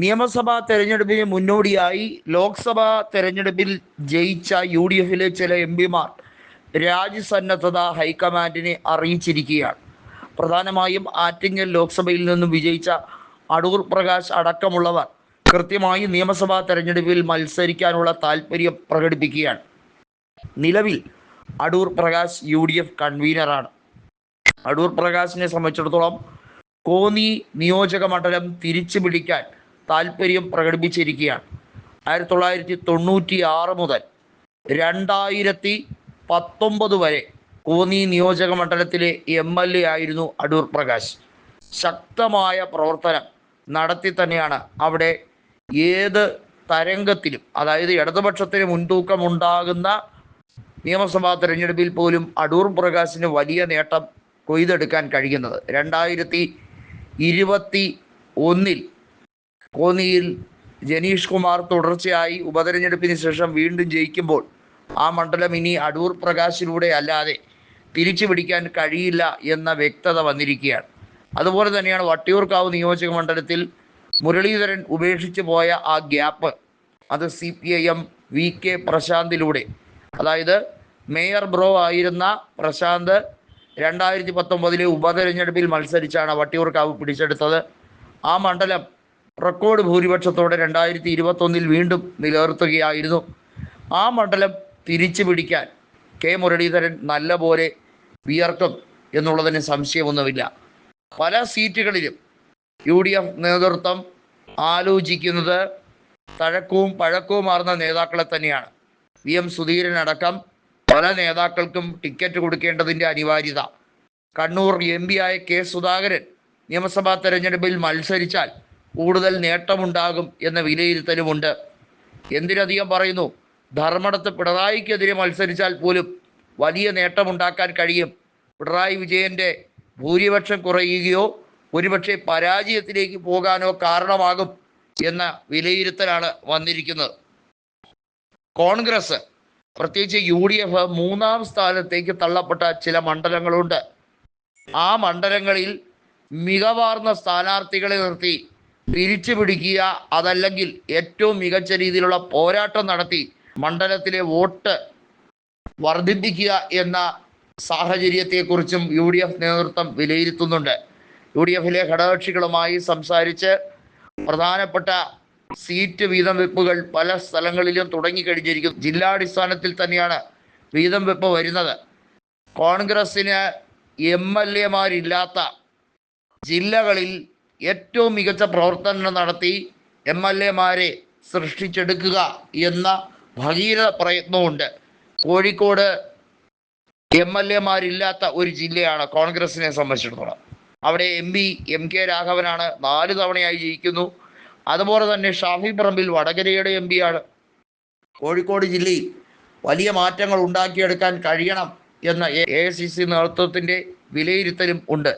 നിയമസഭാ തെരഞ്ഞെടുപ്പിന് മുന്നോടിയായി ലോക്സഭാ തെരഞ്ഞെടുപ്പിൽ ജയിച്ച യു ഡി എഫിലെ ചില എം പിമാർ രാജ്യസന്നദ്ധത ഹൈക്കമാൻഡിനെ അറിയിച്ചിരിക്കുകയാണ്. പ്രധാനമായും ആറ്റിങ്ങൽ ലോക്സഭയിൽ നിന്നും വിജയിച്ച അടൂർ പ്രകാശ് അടക്കമുള്ളവർ കൃത്യമായി നിയമസഭാ തെരഞ്ഞെടുപ്പിൽ മത്സരിക്കാനുള്ള താല്പര്യം പ്രകടിപ്പിക്കുകയാണ്. നിലവിൽ Adoor Prakash U D F കൺവീനറാണ്. Adoor പ്രകാശിനെ സംബന്ധിച്ചിടത്തോളം കോന്നി നിയോജക മണ്ഡലം തിരിച്ചു പിടിക്കാൻ താല്പര്യം പ്രകടിപ്പിച്ചിരിക്കുകയാണ്. ആയിരത്തി തൊള്ളായിരത്തി തൊണ്ണൂറ്റി ആറ് മുതൽ രണ്ടായിരത്തി പത്തൊമ്പത് വരെ കോന്നി നിയോജക മണ്ഡലത്തിലെ എം എൽ എ ആയിരുന്നു അടൂർ പ്രകാശ്. ശക്തമായ പ്രവർത്തനം നടത്തി തന്നെയാണ് അവിടെ ഏത് തരംഗത്തിലും അതായത് ഇടതുപക്ഷത്തിന് മുൻതൂക്കം ഉണ്ടാകുന്ന നിയമസഭാ തെരഞ്ഞെടുപ്പിൽ പോലും അടൂർ പ്രകാശിന് വലിയ നേട്ടം കൊയ്തെടുക്കാൻ കഴിയുന്നത്. രണ്ടായിരത്തി ഇരുപത്തി ഒന്നിൽ കോന്നിയിൽ ജനീഷ് കുമാർ തുടർച്ചയായി ഉപതെരഞ്ഞെടുപ്പിന് ശേഷം വീണ്ടും ജയിക്കുമ്പോൾ ആ മണ്ഡലം ഇനി അടൂർ പ്രകാശിലൂടെ അല്ലാതെ തിരിച്ചു പിടിക്കാൻ കഴിയില്ല എന്ന വ്യക്തത വന്നിരിക്കുകയാണ്. അതുപോലെ തന്നെയാണ് വട്ടിയൂർക്കാവ് നിയോജക മണ്ഡലത്തിൽ മുരളീധരൻ ഉപേക്ഷിച്ചു പോയ ആ ഗ്യാപ്പ് അത് C P I M V K പ്രശാന്തിലൂടെ. അതായത് മേയർ ബ്രോ ആയിരുന്ന പ്രശാന്ത് രണ്ടായിരത്തി പത്തൊമ്പതിലെ ഉപതെരഞ്ഞെടുപ്പിൽ മത്സരിച്ചാണ് വട്ടിയൂർക്കാവ് പിടിച്ചെടുത്തത്. ആ മണ്ഡലം റെക്കോർഡ് ഭൂരിപക്ഷത്തോടെ രണ്ടായിരത്തി ഇരുപത്തൊന്നിൽ വീണ്ടും നിലനിർത്തുകയായിരുന്നു. ആ മണ്ഡലം തിരിച്ചു പിടിക്കാൻ കെ മുരളീധരൻ നല്ലപോലെ വിയർക്കും എന്നുള്ളതിന് സംശയമൊന്നുമില്ല. പല സീറ്റുകളിലും യു ഡി എഫ് നേതൃത്വം ആലോചിക്കുന്നത് തഴക്കവും പഴക്കവും പഴക്കവുമാർന്ന നേതാക്കളെ തന്നെയാണ്. വി എം സുധീരൻ അടക്കം പല നേതാക്കൾക്കും ടിക്കറ്റ് കൊടുക്കേണ്ടതിന്റെ അനിവാര്യത. കണ്ണൂർ എം ആയ കെ സുധാകരൻ നിയമസഭാ തെരഞ്ഞെടുപ്പിൽ മത്സരിച്ചാൽ കൂടുതൽ നേട്ടമുണ്ടാകും എന്ന വിലയിരുത്തലുമുണ്ട്. എന്തിനധികം പറയുന്നു? ധർമ്മടത്ത് പിണറായിക്കെതിരെ മത്സരിച്ചാൽ പോലും വലിയ നേട്ടമുണ്ടാക്കാൻ കഴിയും. പിണറായി വിജയന്റെ ഭൂരിപക്ഷം കുറയുകയോ ഒരുപക്ഷെ പരാജയത്തിലേക്ക് പോകാനോ കാരണമാകും എന്ന വിലയിരുത്തലാണ് വന്നിരിക്കുന്നത്. കോൺഗ്രസ് പ്രത്യേകിച്ച് യു ഡി എഫ് മൂന്നാം സ്ഥാനത്തേക്ക് തള്ളപ്പെട്ട ചില മണ്ഡലങ്ങളുണ്ട്. ആ മണ്ഡലങ്ങളിൽ മികവാർന്ന സ്ഥാനാർത്ഥികളെ നിർത്തി തിരിച്ചു പിടിക്കുക അതല്ലെങ്കിൽ ഏറ്റവും മികച്ച രീതിയിലുള്ള പോരാട്ടം നടത്തി മണ്ഡലത്തിലെ വോട്ട് വർദ്ധിപ്പിക്കുക എന്ന സാഹചര്യത്തെക്കുറിച്ചും യു ഡി എഫ് നേതൃത്വം വിലയിരുത്തുന്നുണ്ട്. യു ഡി എഫിലെ ഘടകകക്ഷികളുമായി സംസാരിച്ച് പ്രധാനപ്പെട്ട സീറ്റ് വീതം വെപ്പുകൾ പല സ്ഥലങ്ങളിലും തുടങ്ങിക്കഴിഞ്ഞിരിക്കുന്നു. ജില്ലാടിസ്ഥാനത്തിൽ തന്നെയാണ് വീതം വെപ്പ് വരുന്നത്. കോൺഗ്രസ്സിന് എം എൽ എമാരില്ലാത്ത ജില്ലകളിൽ ഏറ്റവും മികച്ച പ്രവർത്തനം നടത്തി എം എൽ എമാരെ സൃഷ്ടിച്ചെടുക്കുക എന്ന ഭഗീരഥ പ്രയത്നമുണ്ട്. കോഴിക്കോട് എം എൽ എമാരില്ലാത്ത ഒരു ജില്ലയാണ് കോൺഗ്രസിനെ സംബന്ധിച്ചിടത്തോളം. അവിടെ എം പി എം കെ രാഘവനാണ് നാല് തവണയായി ജയിക്കുന്നു. അതുപോലെ തന്നെ ഷാഫി പറമ്പിൽ വടകരയുടെ എം പിയാണ് കോഴിക്കോട് ജില്ലയിൽ വലിയ മാറ്റങ്ങൾ ഉണ്ടാക്കിയെടുക്കാൻ കഴിയണം എന്ന എ ഐ സി സി നേതൃത്വത്തിന്റെ വിലയിരുത്തലും ഉണ്ട്.